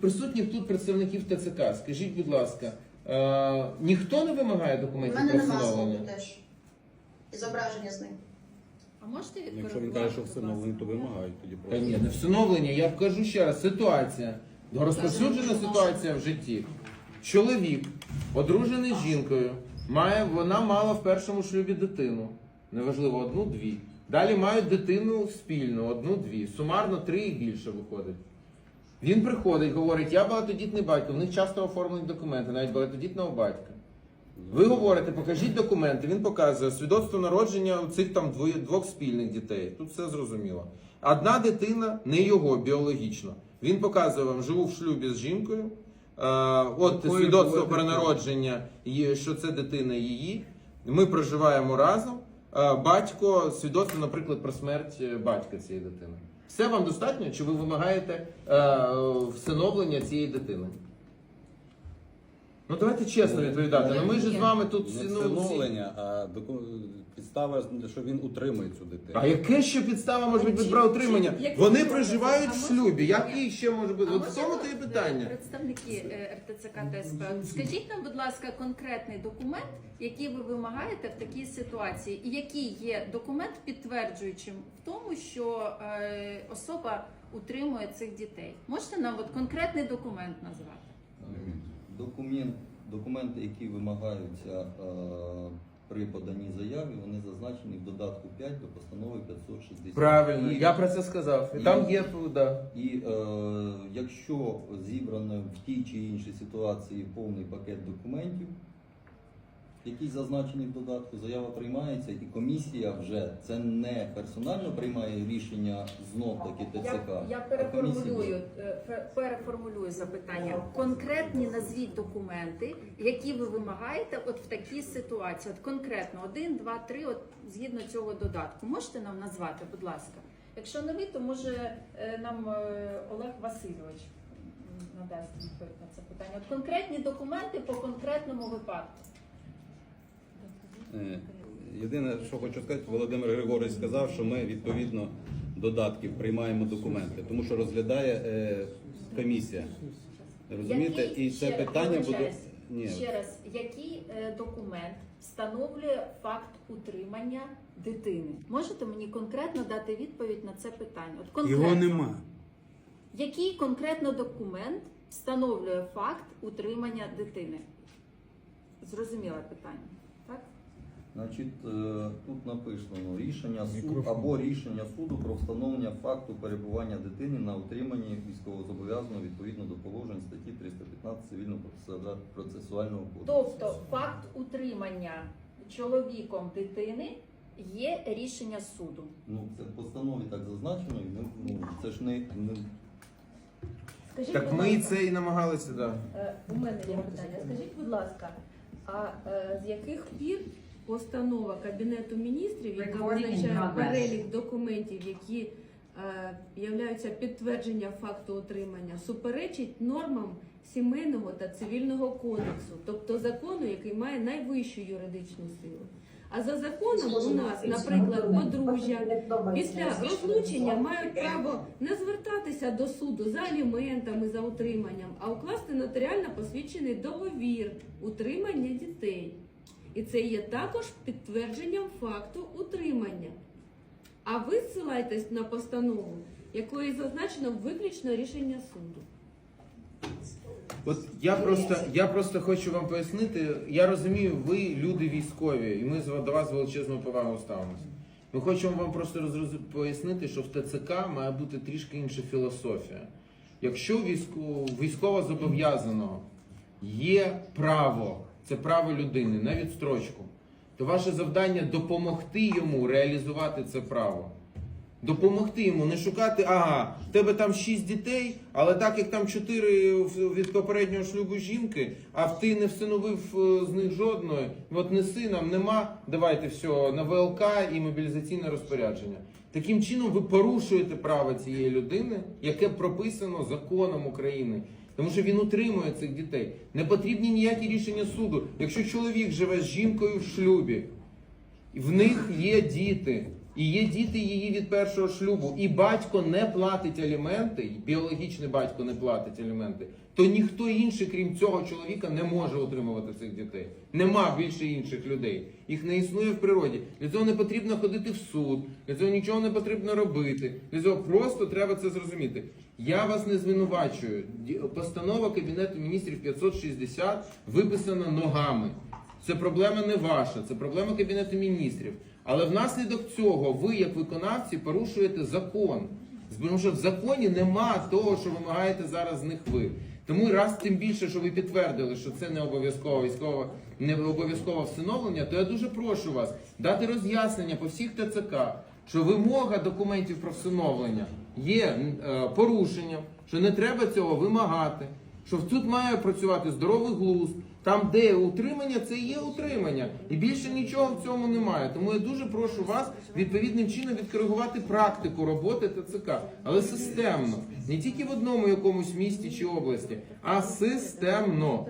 Присутніх тут представників ТЦК. Скажіть, будь ласка, е, ніхто не вимагає У документів мене про нема встановлення? слуху теж. І зображення з ним. А можете Якщо він каже, що будь ласка? то вимагають тоді Та просто. ні, не встановлення. Я кажу ще раз, ситуація. Розповсюджена ситуація в житті. Чоловік, одружений з жінкою, має, вона мала в першому шлюбі дитину. Неважливо, одну-дві. Далі мають дитину спільну, одну-дві. Сумарно три і більше виходить. Він приходить, говорить, я багатодітний батько, в них часто оформлені документи, навіть багатодітного батька. Ви говорите, покажіть документи. Він показує свідоцтво народження у цих там двох спільних дітей. Тут все зрозуміло. Одна дитина не його біологічно. Він показує вам, живу в шлюбі з жінкою. Е, от Якої свідоцтво про народження, що це дитина її. Ми проживаємо разом. Е, батько, свідоцтво, наприклад, про смерть е, батька цієї дитини. Все вам достатньо? Чи ви вимагаєте е, всиновлення цієї дитини? Ну давайте чесно відповідати. Ну ми ж з вами тут Не ну, всі- встановлення, а доку- підстава, що він утримує цю дитину. А яке ще підстава може бути права утримання? чи- Вони докази? проживають А в може- шлюбі. Які ще може бути? А От в цьому то і питання. Представники е, РТЦК та СП, от скажіть нам, будь ласка, конкретний документ, який ви вимагаєте в такій ситуації, і який є документ підтверджуючим в тому, що е, особа утримує цих дітей. Можете нам от конкретний документ назвати? Документ, документи, які вимагаються е, при поданні заяви, вони зазначені в додатку 5 до постанови 560. Правильно, я про це сказав. І там є да. і е, якщо зібрано в тій чи іншій ситуації повний пакет документів, які зазначені в додатку, заява приймається, і комісія вже це не персонально приймає рішення знов таки ТЦК. Я, я переформулюю, е, переформулюю запитання. Конкретні назвіть документи, які ви вимагаєте от в такій ситуації. От конкретно один, два, три, от згідно цього додатку. Можете нам назвати, будь ласка. Якщо не ви, то може е, нам е, Олег Васильович надасть відповідь на це питання. От конкретні документи по конкретному випадку. Е, Єдине, що хочу сказати, Володимир Григорович сказав, що ми відповідно додатків приймаємо документи, тому що розглядає е, комісія. Розумієте? І це ще раз, питання буде. Ні, Ще раз, який е, документ встановлює факт утримання дитини? Можете мені конкретно дати відповідь на це питання? От конкретно, Його нема. Який конкретно документ встановлює факт утримання дитини? Зрозуміле питання, так? Значить, е, тут написано рішення суду або рішення суду про встановлення факту перебування дитини на утриманні військовозобов'язаного відповідно до положень статті 315 цивільного процесуального кодексу. Тобто факт утримання чоловіком дитини є рішення суду. Ну це в постанові так зазначено, і ми ну це ж не, не Скажіть, Так ми ласка, це і намагалися, да. Е, У мене є питання. Скажіть, будь ласка, а е, з яких пір постанова Кабінету міністрів, яка визначає перелік документів, які е, являються підтвердження факту отримання, суперечить нормам сімейного та цивільного кодексу, тобто закону, який має найвищу юридичну силу. А за законом у нас, наприклад, подружжя після розлучення мають право не звертатися до суду за аліментами, за утриманням, а укласти нотаріально посвідчений договір утримання дітей. І це є також підтвердженням факту утримання. А ви ссилаєтесь на постанову, якої зазначено виключно рішення суду. От я просто, я просто хочу вам пояснити. Я розумію, ви люди військові, і ми до вас з величезною повагою ставимося. Ми хочемо вам просто розроз- пояснити, що в ТЦК має бути трішки інша філософія. Якщо військо, військово зобов'язаного є право, це право людини на відстрочку, то ваше завдання допомогти йому реалізувати це право. Допомогти йому, не шукати, ага, в тебе там шість дітей, але так як там чотири від попереднього шлюбу жінки, а в ти не всиновив е, з них жодної, от неси нам, нема, давайте все, на ВЛК і мобілізаційне розпорядження. Таким чином ви порушуєте право цієї людини, яке прописано законом України. Тому що він утримує цих дітей. Не потрібні ніякі рішення суду. Якщо чоловік живе з жінкою в шлюбі, в них є діти. І є діти її від першого шлюбу, і батько не платить аліменти, і біологічний батько не платить аліменти, то ніхто інший, крім цього чоловіка, не може утримувати цих дітей. Нема більше інших людей. Їх не існує в природі. Для цього не потрібно ходити в суд, для цього нічого не потрібно робити. Для цього просто треба це зрозуміти. Я вас не звинувачую. Постанова Кабінету міністрів 560 виписана ногами. Це проблема не ваша, це проблема Кабінету міністрів. Але внаслідок цього ви, як виконавці, порушуєте закон. Тому що в законі нема того, що вимагаєте зараз з них ви. Тому раз тим більше, що ви підтвердили, що це не обов'язково військове, не обов'язкове всиновлення, то я дуже прошу вас дати роз'яснення по всіх ТЦК, що вимога документів про всиновлення є е, порушенням, що не треба цього вимагати, що тут має працювати здоровий глузд. Там, де утримання, це і є утримання. І більше нічого в цьому немає. Тому я дуже прошу вас відповідним чином відкоригувати практику роботи ТЦК, але системно, не тільки в одному якомусь місті чи області, а системно.